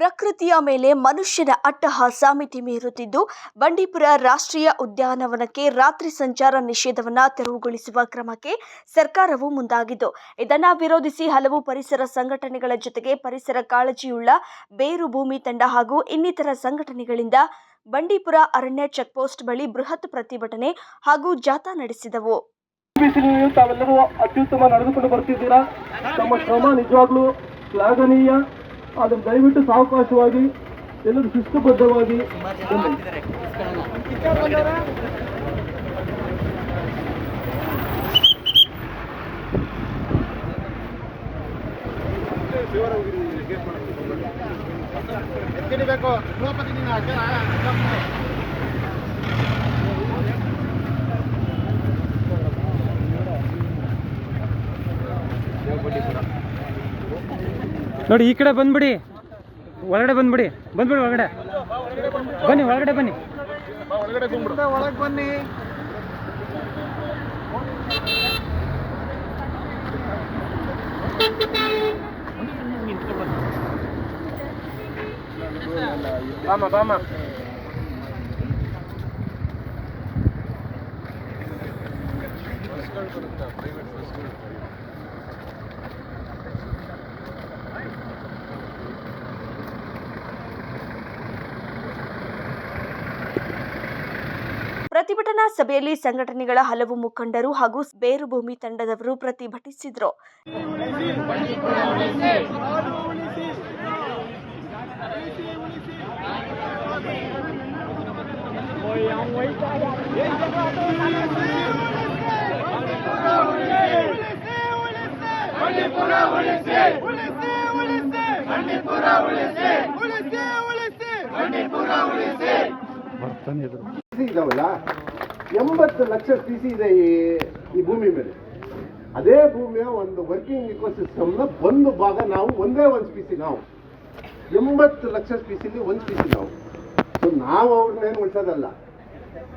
ಪ್ರಕೃತಿಯ ಮೇಲೆ ಮನುಷ್ಯನ ಅಟ್ಟಹಾಸ ಮಿತಿ ಮೀರುತ್ತಿದ್ದು, ಬಂಡೀಪುರ ರಾಷ್ಟ್ರೀಯ ಉದ್ಯಾನವನಕ್ಕೆ ರಾತ್ರಿ ಸಂಚಾರ ನಿಷೇಧವನ್ನ ತೆರವುಗೊಳಿಸುವ ಕ್ರಮಕ್ಕೆ ಸರ್ಕಾರವು ಮುಂದಾಗಿದ್ದು, ಇದನ್ನು ವಿರೋಧಿಸಿ ಹಲವು ಪರಿಸರ ಸಂಘಟನೆಗಳ ಜೊತೆಗೆ ಪರಿಸರ ಕಾಳಜಿಯುಳ್ಳ ಬೇರು ಭೂಮಿ ತಂಡ ಹಾಗೂ ಇನ್ನಿತರ ಸಂಘಟನೆಗಳಿಂದ ಬಂಡೀಪುರ ಅರಣ್ಯ ಚೆಕ್ಪೋಸ್ಟ್ ಬಳಿ ಬೃಹತ್ ಪ್ರತಿಭಟನೆ ಹಾಗೂ ಜಾಥಾ ನಡೆಸಿದವು. ತಾವೆಲ್ಲರೂ ಅತ್ಯುತ್ತಮ ನಡೆದುಕೊಂಡು ಬರ್ತಿದ್ದೀರಾ? ತಮ್ಮ ಶ್ರಮ ನಿಜವಾಗ್ಲೂ ಶ್ಲಾಘನೀಯ. ಅದನ್ನು ದಯವಿಟ್ಟು ಸಾವಕಾಶವಾಗಿ ಎಲ್ಲರೂ ಶಿಸ್ತುಬದ್ಧವಾಗಿ ಬನ್ನಿ. ನೋಡಿ, ಈ ಕಡೆ ಬಂದ್ಬಿಡಿ. ಒಳಗಡೆ ಬಂದ್ಬಿಡಿ. ಬಂದ್ಬಿಡಿ ಒಳಗಡೆ. ಬನ್ನಿ ಒಳಗಡೆ ಬನ್ನಿ. ಒಳಗೆ ಬನ್ನಿ ಬಾಮ ಬಾಮ. ಪ್ರತಿಭಟನಾ ಸಭೆಯಲ್ಲಿ ಸಂಘಟನೆಗಳ ಹಲವು ಮುಖಂಡರು ಹಾಗೂ ಬೇರು ಭೂಮಿ ತಂಡದವರು ಪ್ರತಿಭಟಿಸಿದರು. ಸ್ಪೀಸಿ ಇದಾವಲ್ಲ? ಎಂಬತ್ತು ಲಕ್ಷ ಸಿ ಇದೆ ಈ ಈ ಭೂಮಿ ಮೇಲೆ. ಅದೇ ಭೂಮಿಯ ಒಂದು ವರ್ಕಿಂಗ್ ಇಕೋಸಿಸ್ಟಮ್ನ ಒಂದು ಭಾಗ ನಾವು, ಒಂದೇ ಒಂದು ಸ್ಪೀಸಿ ನಾವು. ಎಂಬತ್ತು ಲಕ್ಷ ಸ್ಪೀಸಿಲಿ ಒಂದು ಸ್ಪೀಸಿ ನಾವು. ಸೊ ನಾವು ಅವ್ರನ್ನೇನು ಉಳಿಸೋದಲ್ಲ?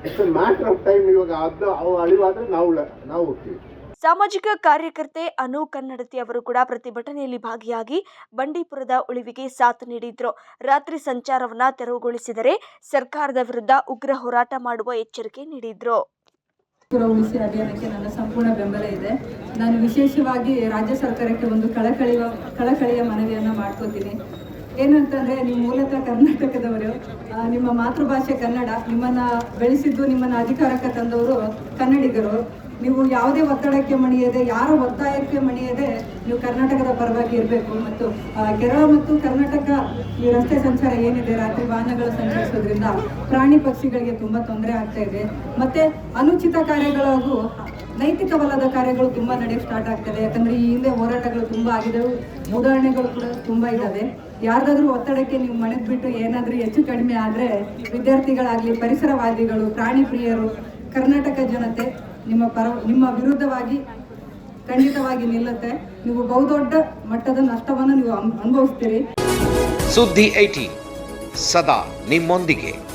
ಇಟ್ಸ್ ಮ್ಯಾಟರ್ ಆಫ್ ಟೈಮ್ ಇವಾಗ. ಅದು ಅವು ಅಳಿವಾದ್ರೆ ನಾವು ನಾವು ಹೋಗ್ತೀವಿ. ಸಾಮಾಜಿಕ ಕಾರ್ಯಕರ್ತೆ ಅನು ಕನ್ನಡತಿ ಅವರು ಕೂಡ ಪ್ರತಿಭಟನೆಯಲ್ಲಿ ಭಾಗಿಯಾಗಿ ಬಂಡೀಪುರದ ಉಳಿವಿಗೆ ಸಾಥ್ ನೀಡಿದ್ರು. ರಾತ್ರಿ ಸಂಚಾರವನ್ನ ತೆರವುಗೊಳಿಸಿದರೆ ಸರ್ಕಾರದ ವಿರುದ್ಧ ಉಗ್ರ ಹೋರಾಟ ಮಾಡುವ ಎಚ್ಚರಿಕೆ ನೀಡಿದ್ರು. ಉಳಿಸಿ ಅಭಿಯಾನಕ್ಕೆ ನನ್ನ ಸಂಪೂರ್ಣ ಬೆಂಬಲ ಇದೆ. ನಾನು ವಿಶೇಷವಾಗಿ ರಾಜ್ಯ ಸರ್ಕಾರಕ್ಕೆ ಒಂದು ಕಳಕಳಿಯ ಕಳಕಳಿಯ ಮನವಿಯನ್ನು ಮಾಡ್ಕೋತೀನಿ. ಏನಂತಂದ್ರೆ ನೀವು ಮೂಲತಃ ಕರ್ನಾಟಕದವರು ನಿಮ್ಮ ಮಾತೃಭಾಷೆ ಕನ್ನಡ, ನಿಮ್ಮನ್ನ ಬೆಳೆಸಿದ್ದು ನಿಮ್ಮನ್ನ ಅಧಿಕಾರಕ್ಕೆ ತಂದವರು ಕನ್ನಡಿಗರು. ನೀವು ಯಾವುದೇ ಒತ್ತಡಕ್ಕೆ ಮಣಿಯದೆ, ಯಾರ ಒತ್ತಾಯಕ್ಕೆ ಮಣಿಯದೆ ನೀವು ಕರ್ನಾಟಕದ ಪರವಾಗಿ ಇರಬೇಕು. ಮತ್ತು ಕೇರಳ ಮತ್ತು ಕರ್ನಾಟಕ ಈ ರಸ್ತೆ ಸಂಚಾರ ಏನಿದೆ, ರಾತ್ರಿ ವಾಹನಗಳು ಸಂಚರಿಸೋದ್ರಿಂದ ಪ್ರಾಣಿ ಪಕ್ಷಿಗಳಿಗೆ ತುಂಬಾ ತೊಂದರೆ ಆಗ್ತಾ ಇದೆ. ಮತ್ತೆ ಅನುಚಿತ ಕಾರ್ಯಗಳಾಗೂ ನೈತಿಕವಲ್ಲದ ಕಾರ್ಯಗಳು ತುಂಬಾ ನಡೆಯಕ್ಕೆ ಸ್ಟಾರ್ಟ್ ಆಗ್ತದೆ ಯಾಕಂದ್ರೆ ಈ ಹಿಂದೆ ಹೋರಾಟಗಳು ತುಂಬಾ ಆಗಿದವು ಉದಾಹರಣೆಗಳು ಕೂಡ ತುಂಬಾ ಇದ್ದಾವೆ. ಯಾರ್ದಾದ್ರೂ ಒತ್ತಡಕ್ಕೆ ನೀವು ಮಣಿದ್ಬಿಟ್ಟು ಏನಾದರೂ ಹೆಚ್ಚು ಕಡಿಮೆ ಆದ್ರೆ ವಿದ್ಯಾರ್ಥಿಗಳಾಗ್ಲಿ, ಪರಿಸರವಾದಿಗಳು, ಪ್ರಾಣಿ ಪ್ರಿಯರು ಕರ್ನಾಟಕ ಜನತೆ ನಿಮ್ಮ ಪರ, ನಿಮ್ಮ ವಿರುದ್ಧವಾಗಿ ಖಂಡಿತವಾಗಿ ನಿಲ್ಲುತ್ತೆ. ನೀವು ಬಹುದೊಡ್ಡ ಮಟ್ಟದ ನಷ್ಟವನ್ನು ನೀವು ಅನ್- ಅನುಭವಿಸ್ತೀರಿ. ಸುದ್ದಿ ಐಟಿ, ಸದಾ ನಿಮ್ಮೊಂದಿಗೆ.